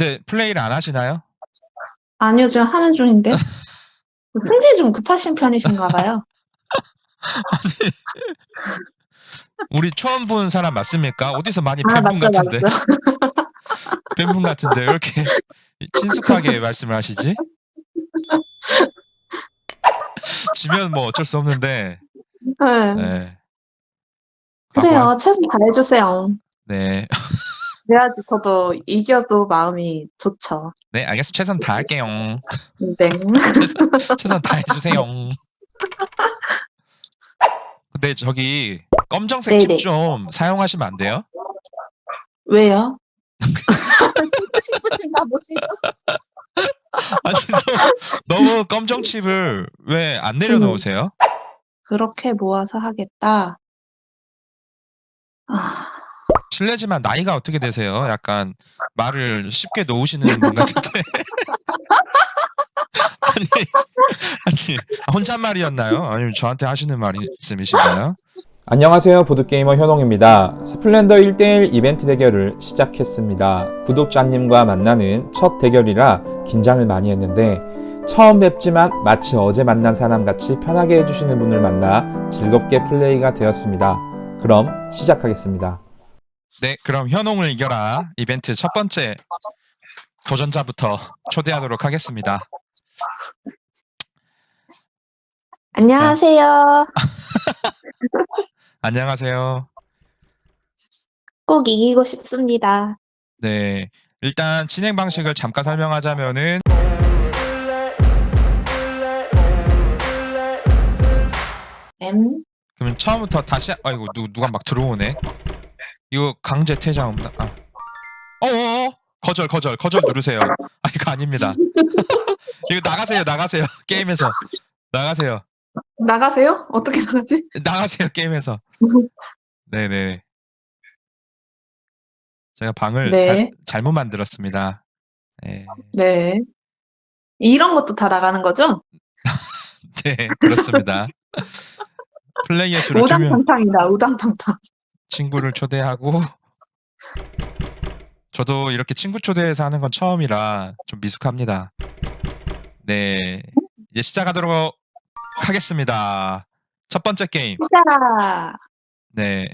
근데 플레이를 안 하시나요? 아니요, 지금 하는 중인데. 승질 좀 급하신 편이신가 봐요. 우리 처음 본 사람 맞습니까? 어디서 많이 아, 뵌분 맞죠, 같은데. 맞죠. 뵌분 같은데 왜 이렇게 친숙하게 말씀을 하시지? 지면 뭐 어쩔 수 없는데. 네. 네. 그래요. 최선 다해주세요. 네. 그래야지 저도 이겨도 마음이 좋죠. 네, 알겠습니다. 최선 다할게요. 네. 최선, 최선 다해주세요. 근데 저기 검정색 네네. 칩 좀 사용하시면 안 돼요? 왜요? 싶으신가 보시죠? 아니 너, 너무 검정 칩을 왜 안 내려놓으세요? 그렇게 모아서 하겠다. 아, 실례지만 나이가 어떻게 되세요? 약간 말을 쉽게 놓으시는 분 같은데. 아니, 아니 혼잣말이었나요? 아니면 저한테 하시는 말씀이신가요? 안녕하세요. 보드게이머 현홍입니다. 스플렌더 1대1 이벤트 대결을 시작했습니다. 구독자님과 만나는 첫 대결이라 긴장을 많이 했는데 처음 뵙지만 마치 어제 만난 사람 같이 편하게 해주시는 분을 만나 즐겁게 플레이가 되었습니다. 그럼 시작하겠습니다. 네, 그럼 현홍을 이겨라 이벤트 첫 번째 도전자부터 초대하도록 하겠습니다. 안녕하세요. 안녕하세요. 꼭 이기고 싶습니다. 네, 일단 진행 방식을 잠깐 설명하자면은 M 그러면 처음부터 다시 아이고 누, 누가 막 들어오네. 이거 강제 퇴장 없나? 아. 어어 거절 거절 거절 누르세요. 아 이거 아닙니다. 이거 나가세요 나가세요 게임에서 나가세요 나가세요? 어떻게 나가지? 나가세요 게임에서. 네네. 제가 방을 네. 잘, 잘못 만들었습니다. 네, 네. 이런 것도 다 나가는 거죠? 네 그렇습니다. 플레이의 수를 우당탕탕이다. 우당탕탕. 친구를 초대하고 저도 이렇게 친구 초대해서 하는 건 처음이라 좀 미숙합니다. 네, 이제 시작하도록 하겠습니다. 첫 번째 게임. 시작. 네.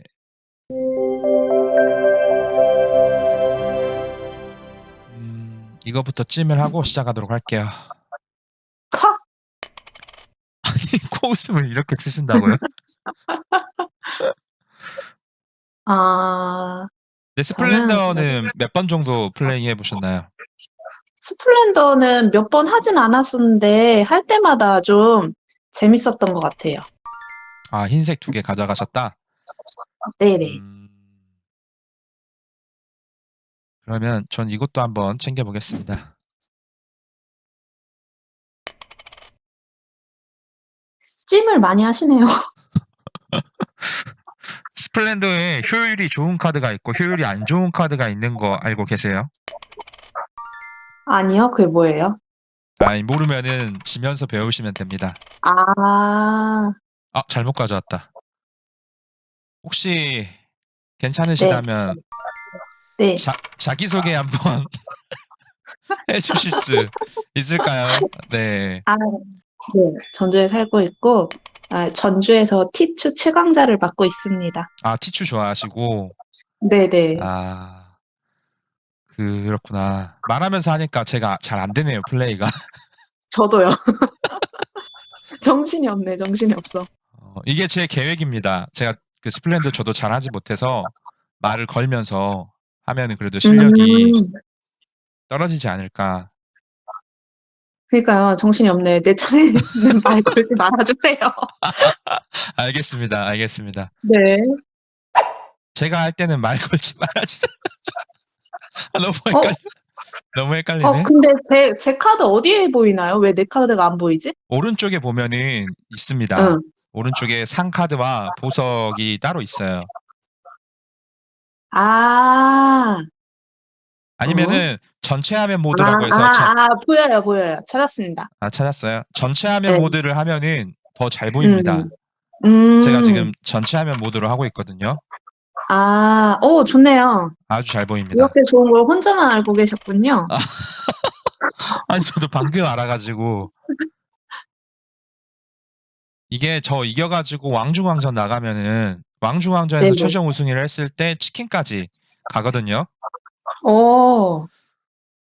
음, 이거부터 찜을 하고 시작하도록 할게요. 컷. 아니 코웃음을 이렇게 치신다고요? 아, 네, 스플렌더는 몇 번 정도 플레이 해 보셨나요? 스플렌더는 몇 번 하진 않았었는데 할 때마다 좀 재밌었던 것 같아요. 아 흰색 두 개 가져가셨다. 네네. 음, 그러면 전 이것도 한번 챙겨 보겠습니다. 찜을 많이 하시네요. 스플렌더에 효율이 좋은 카드가 있고 효율이 안 좋은 카드가 있는 거 알고 계세요? 아니요, 그게 뭐예요? 아니 모르면은 지면서 배우시면 됩니다. 아, 아 잘못 가져왔다. 혹시 괜찮으시다면 네. 자, 자기소개 한번 해주실 수 있을까요? 네. 아, 네. 전주에 살고 있고, 아, 전주에서 티추 최강자를 맡고 있습니다. 아 티추 좋아하시고 네네. 아 그렇구나. 말하면서 하니까 제가 잘 안 되네요 플레이가. 저도요. 정신이 없네, 정신이 없어. 어, 이게 제 계획입니다. 제가 그 스플렌더 저도 잘하지 못해서 말을 걸면서 하면은 그래도 실력이 음, 떨어지지 않을까. 그러니까요, 정신이 없네. 내 차례는 말 걸지 말아주세요. 알겠습니다. 알겠습니다. 네. 제가 할 때는 말 걸지 말아주세요. 아, 너무 헷갈려. 너무 헷갈리네. 어, 근데 제, 제 카드 어디에 보이나요? 왜 내 카드가 안 보이지? 오른쪽에 보면은 있습니다. 응. 오른쪽에 상 카드와 보석이 따로 있어요. 아, 아니면은 전체 화면 모드라고 아, 해서 아, 전- 아, 보여요, 보여요. 찾았습니다. 아, 찾았어요. 전체 화면 네. 모드를 하면은 더 잘 보입니다. 음. 음. 제가 지금 전체 화면 모드로 하고 있거든요. 아, 오, 좋네요. 아주 잘 보입니다. 이렇게 좋은 걸 혼자만 알고 계셨군요. 아니 저도 방금 알아가지고 이게 저 이겨가지고 왕중왕전 나가면은 왕중왕전에서 네네. 최종 우승을 했을 때 치킨까지 가거든요. 오,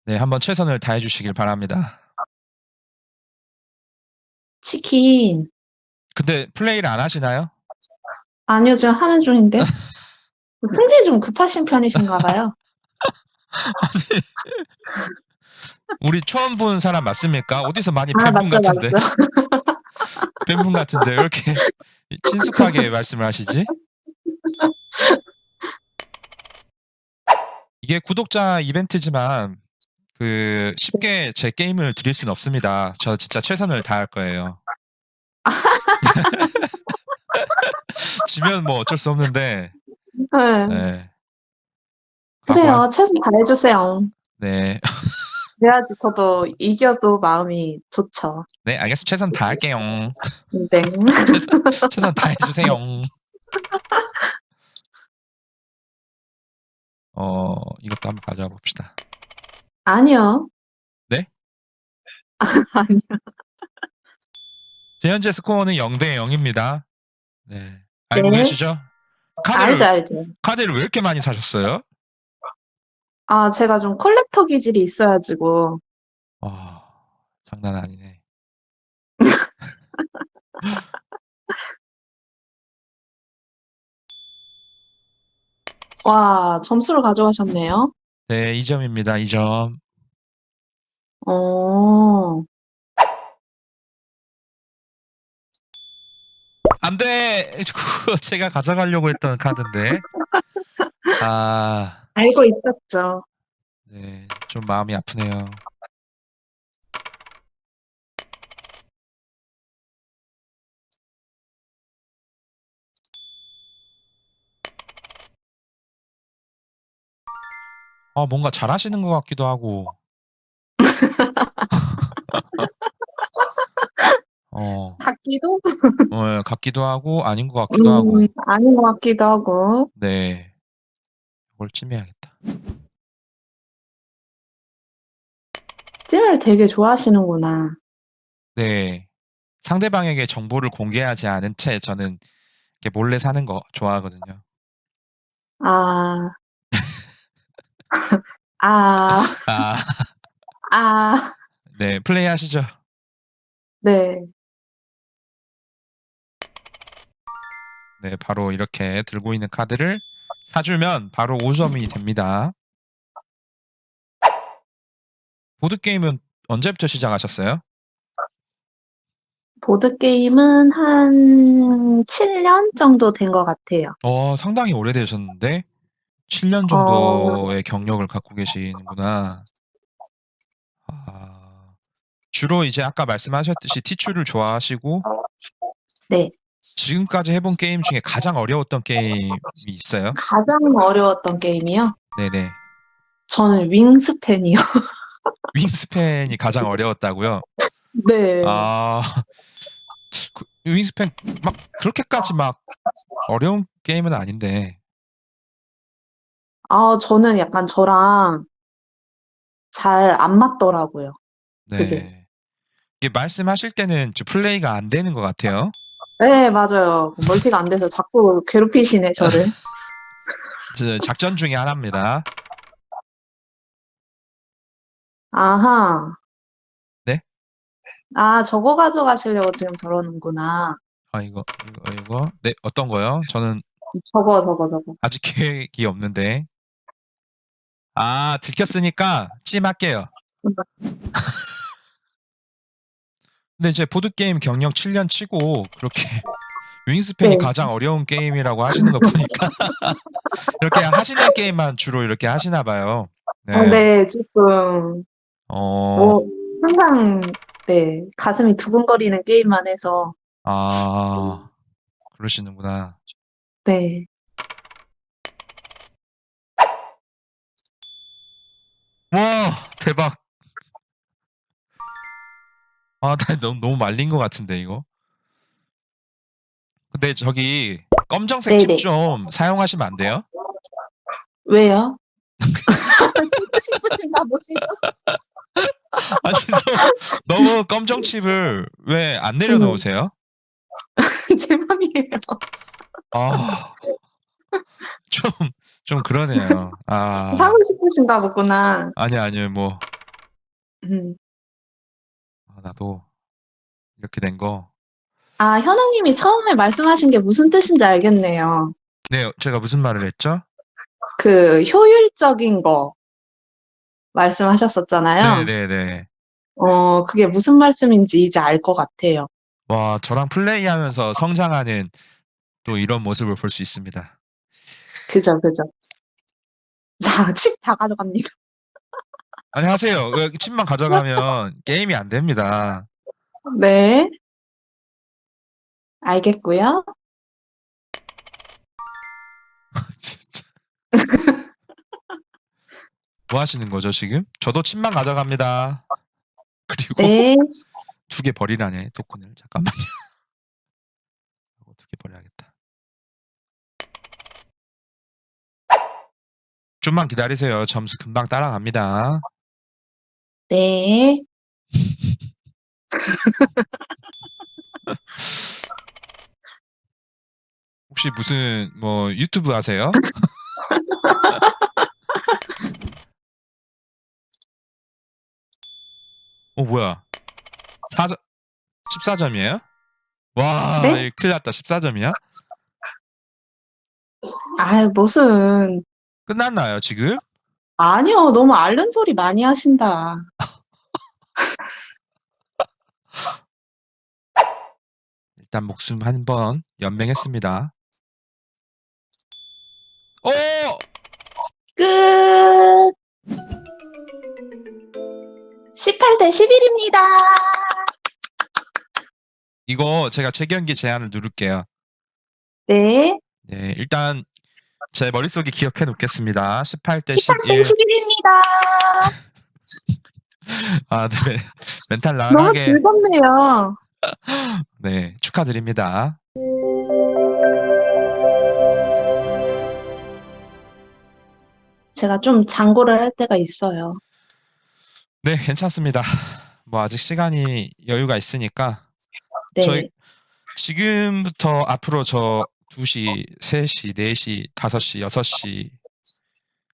네, 한번 최선을 다해 주시길 바랍니다. 치킨. 근데 플레이를 안 하시나요? 아니요, 지금 하는 중인데. 승질 좀 급하신 편이신가 봐요. 우리 처음 본 사람 맞습니까? 어디서 많이 아, 뵌분 맞죠, 같은데, 맞죠. 뵌분 같은데 왜 이렇게 친숙하게 말씀을 하시지? 이게 구독자 이벤트지만 그 쉽게 제 게임을 드릴 수는 없습니다. 저 진짜 최선을 다할 거예요. 지면 뭐 어쩔 수 없는데, 네. 네. 그래요. 최선 다해주세요. 네, 그래야지 저도 이겨도 마음이 좋죠. 네, 알겠습니다. 최선 다할게요. 네. 최선, 최선 다해주세요. 어, 이것도 한번 가져와 봅시다. 아니요. 네? 아니요. 현재 스코어는 0대 0입니다. 네. 알고 네. 계시죠? 카드를, 알죠, 알죠. 카드를 왜 이렇게 많이 사셨어요? 아, 제가 좀 컬렉터 기질이 있어가지고. 아, 장난 아니네. 와, 점수를 가져가셨네요. 네, 2점입니다. 2점. 어, 안 돼! 그거 제가 가져가려고 했던 카드인데. 아, 알고 있었죠. 네. 좀 마음이 아프네요. 아, 뭔가 잘하시는 것 같기도 하고. 어, 같기도? 어, 같기도 하고, 아닌 것 같기도 하고. 음, 아닌 것 같기도 하고. 네. 이걸 찜해야겠다. 찜을 되게 좋아하시는구나. 네. 상대방에게 정보를 공개하지 않은 채 저는 이렇게 몰래 사는 거 좋아하거든요. 아, 아, 아, 아, 네. 플레이 하시죠. 네. 네. 바로 이렇게 들고 있는 카드를 사주면 바로 5점이 됩니다. 보드게임은 언제부터 시작하셨어요? 보드게임은 한 7년 정도 된 것 같아요. 어, 상당히 오래되셨는데 7년 어. 정도의 경력을 갖고 계시는구나. 아, 주로 이제 아까 말씀하셨듯이 티추를 좋아하시고 네. 지금까지 해본 게임 중에 가장 어려웠던 게임이 있어요? 가장 어려웠던 게임이요? 네네. 저는 윙스팬이요. 윙스팬이 가장 어려웠다고요? 네. 아, 그 윙스팬 막 그렇게까지 막 어려운 게임은 아닌데. 아, 저는 약간 저랑 잘 안 맞더라고요. 네. 그게. 이게 말씀하실 때는 좀 플레이가 안 되는 것 같아요. 네, 맞아요. 멀티가 안 돼서 자꾸 괴롭히시네, 저를. 저 작전 중에 하나입니다. 아하. 네? 아, 저거 가져가시려고 지금 저러는구나. 아 이거 이거 이거 네 어떤 거요? 저는 저거, 저거, 저거. 아직 계획이 없는데. 아 들켰으니까 찜할게요. 근데 이제 보드 게임 경력 7년 치고 그렇게 윙스팬이 네. 가장 어려운 게임이라고 하시는 거 보니까 이렇게 하시는 게임만 주로 이렇게 하시나 봐요. 어, 네, 조금, 어, 뭐, 항상, 네, 가슴이 두근거리는 게임만 해서, 아, 그러시는구나. 네. 와, 대박. 아, 나 너무, 너무 말린 것 같은데, 이거. 근데 저기, 검정색 네네. 칩 좀 사용하시면 안 돼요? 왜요? 보시죠? 아니 너, 너무 검정 칩을 왜 안 내려놓으세요? 제 맘이에요. 아, 좀, 좀 그러네요. 아, 사고 싶으신가 보구나. 아니, 아니요, 뭐, 음. 아, 나도 이렇게 된 거. 아, 현웅님이 처음에 말씀하신 게 무슨 뜻인지 알겠네요. 네, 제가 무슨 말을 했죠? 그 효율적인 거 말씀하셨었잖아요. 네네네. 어, 그게 무슨 말씀인지 이제 알 것 같아요. 와, 저랑 플레이하면서 성장하는 또 이런 모습을 볼 수 있습니다. 그죠, 그죠. 자, 칩 다 가져갑니다. 아니, 하세요. 왜 칩만 가져가면 게임이 안 됩니다. 네. 알겠고요. 진짜. 뭐 하시는 거죠, 지금? 저도 칩만 가져갑니다. 그리고 네. 두 개 버리라네, 토큰을. 잠깐만요. 이거 두개 버려야겠다. 좀만 기다리세요. 점수 금방 따라갑니다. 네. 혹시 무슨 뭐 유튜브 하세요? 어 뭐야? 4점 14점이에요? 와, 네? 큰일 났다. 14점이야? 아, 무슨. 끝났나요, 지금? 아니요, 너무 앓는 소리 많이 하신다. 일단 목숨 한 번 연맹했습니다. 오! 끝! 18대 11입니다. 이거 제가 재경기 제한을 누를게요. 네. 네, 일단 제 머릿속에 기억해 놓겠습니다. 18대 18대 11. 11입니다. 아, 네. 멘탈 너무 나가게. 즐겁네요. 네, 축하드립니다. 제가 좀 장고를 할 때가 있어요. 네, 괜찮습니다. 뭐 아직 시간이 여유가 있으니까 네. 저희 지금부터 앞으로 저 2시, 3시, 4시, 5시, 6시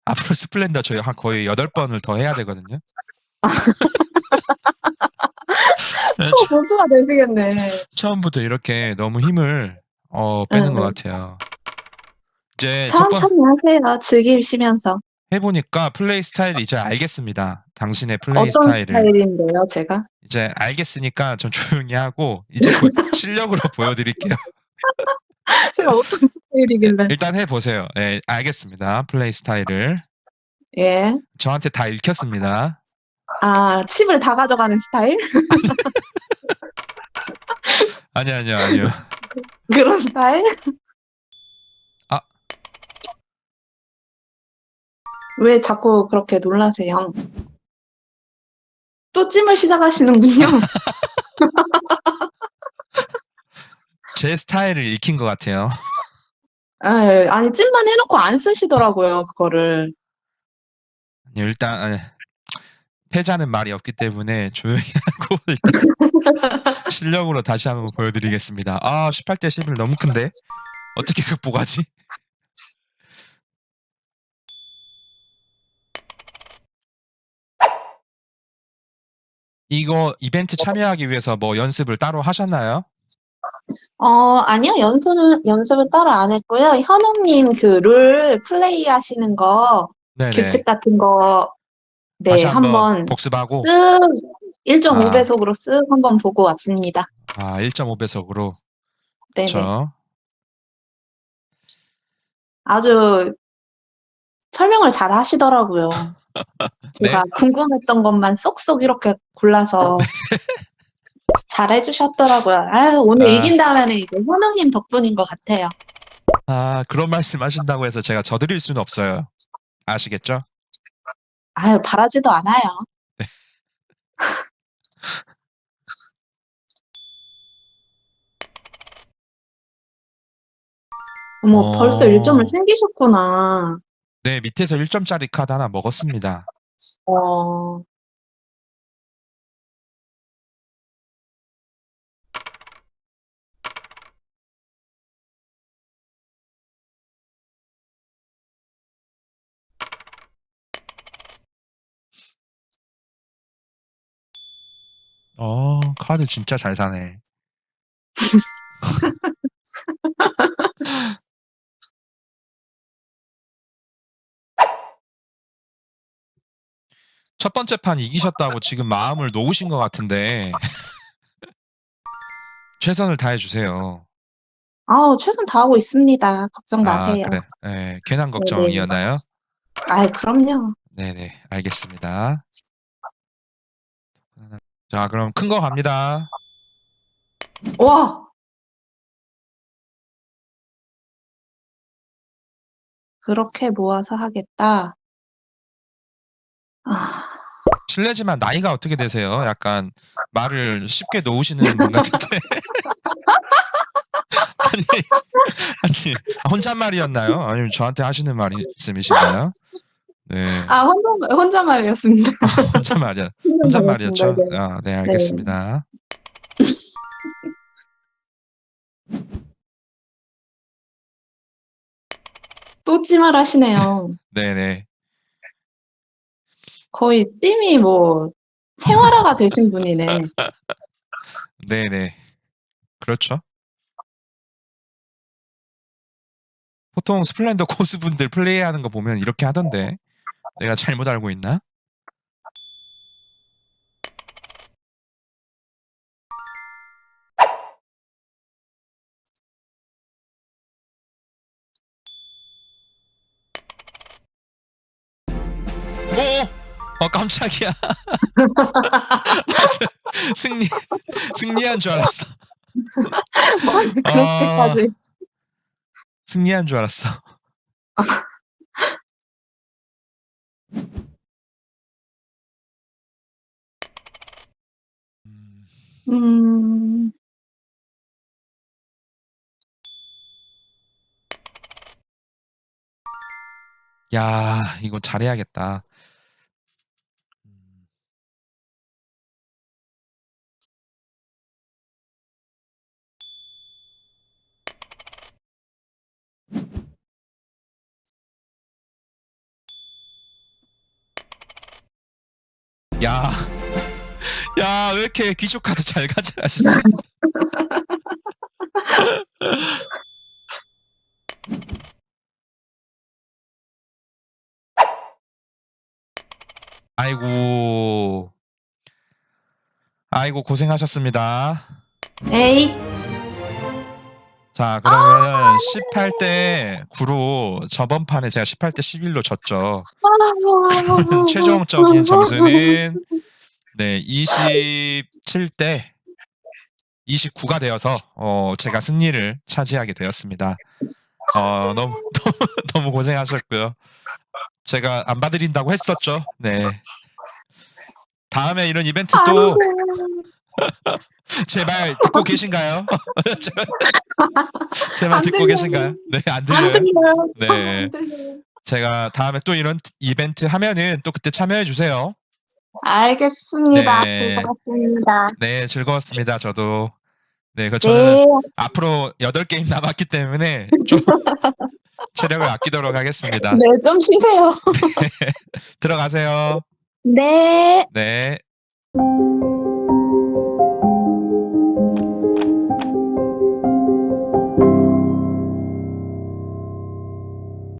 앞으로 스플렌더 저희 한 거의 8번을 더 해야 되거든요. 네, 초보수가 되시겠네. 처음부터 이렇게 너무 힘을 어, 빼는 응, 것 응. 같아요. 이제 첫 번 천천히 하세요. 즐기시면서. 해보니까 플레이 스타일이 이제 알겠습니다. 당신의 플레이 어떤 스타일을 스타일인데요, 제가? 이제 알겠으니까 좀 조용히 하고 이제 보- 실력으로 보여드릴게요. 제가 어떤 스타일이길래. 일단 해보세요. 네, 알겠습니다. 플레이 스타일을 예. 저한테 다 읽혔습니다. 아, 칩을 다 가져가는 스타일? 아니 아니요 아니요. 그런 스타일? 아. 왜 자꾸 그렇게 놀라세요? 또 찜을 시작하시는군요. 제 스타일을 읽힌 것 같아요. 에, 아니, 찜만 해놓고 안 쓰시더라고요, 그거를. 아니, 일단 아니, 패자는 말이 없기 때문에 조용히 하고 일단 실력으로 다시 한번 보여드리겠습니다. 아 18대 11 너무 큰데 어떻게 극복하지? 이거 이벤트 참여하기 위해서 뭐 연습을 따로 하셨나요? 어, 아니요, 연습은, 연습은 따로 안 했고요. 현웅님 그 룰 플레이 하시는 거, 네네. 규칙 같은 거, 네, 다시 한번 한번 복습하고 쓱 1.5배속으로 아. 쓱 한번 보고 왔습니다. 아 1.5배속으로 네네. 저 아주 설명을 잘 하시더라고요. 네. 제가 궁금했던 것만 쏙쏙 이렇게 골라서 잘 해주셨더라고요. 아유, 오늘 아. 이긴다면 이제 현웅님 덕분인 것 같아요. 아, 그런 말씀 하신다고 해서 제가 져드릴 수는 없어요. 아시겠죠? 아유, 바라지도 않아요. 어머, 어. 벌써 1점을 챙기셨구나. 네, 밑에서 1점짜리 카드 하나 먹었습니다. 어, 어, 카드 진짜 잘 사네. 첫 번째 판 이기셨다고 지금 마음을 놓으신 것 같은데 최선을 다해 주세요. 아우, 최선 다하고 있습니다. 걱정 아, 마세요. 그래. 예, 괜한 걱정이었나요? 아이, 그럼요. 네네, 알겠습니다. 자, 그럼 큰 거 갑니다. 와! 그렇게 모아서 하겠다. 아, 실례지만 나이가 어떻게 되세요? 약간 말을 쉽게 놓으시는 분 같은데. 아니, 아니, 혼잣말이었나요? 아니면 저한테 하시는 말씀이신가요? 네, 아, 혼자, 혼자말이었습니다. 혼잣말이야. 혼잣말이었죠? 네, 네. 아, 네, 알겠습니다. 또 찜을 하시네요. 네네. 거의 찜이 뭐, 생활화가 되신 분이네. 네네. 그렇죠. 보통 스플렌더 고수분들 플레이하는 거 보면 이렇게 하던데. 내가 잘못 알고 있나? 오! 어, 깜짝이야. 승리, 승리한 줄 알았어. 아니, 그렇게까지. 승리한 줄 알았어. 음, 음, 야, 이거 잘해야겠다. 음, 야, 야, 왜 이렇게 귀족 카드 잘 가져가시지? 아이고, 아이고 고생하셨습니다. 에이, 자, 그러면 18대 9로 저번 판에 제가 18대 11로 졌죠. 최종적인 점수는 네, 27대 29가 되어서 어, 제가 승리를 차지하게 되었습니다. 어, 너무 너무 너무 고생하셨고요. 제가 안 봐드린다고 했었죠. 네. 다음에 이런 이벤트 또 제말 듣고 계신가요? 제말안 듣고 들려요. 계신가요? 네, 안안 들려요. 네. 네. 제가 다음에 또 이런 이벤트 하면은 또 그때 참여해 주세요. 알겠습니다. 네. 즐거웠습니다. 네, 즐거웠습니다. 저도. 네, 그 저는 네, 앞으로 8게임 남았기 때문에 좀 체력을 아끼도록 하겠습니다. 네, 좀 쉬세요. 들어가세요. 네. 네.